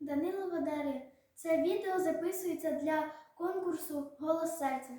Данилова Дар'я. Це відео записується для конкурсу Голос серця.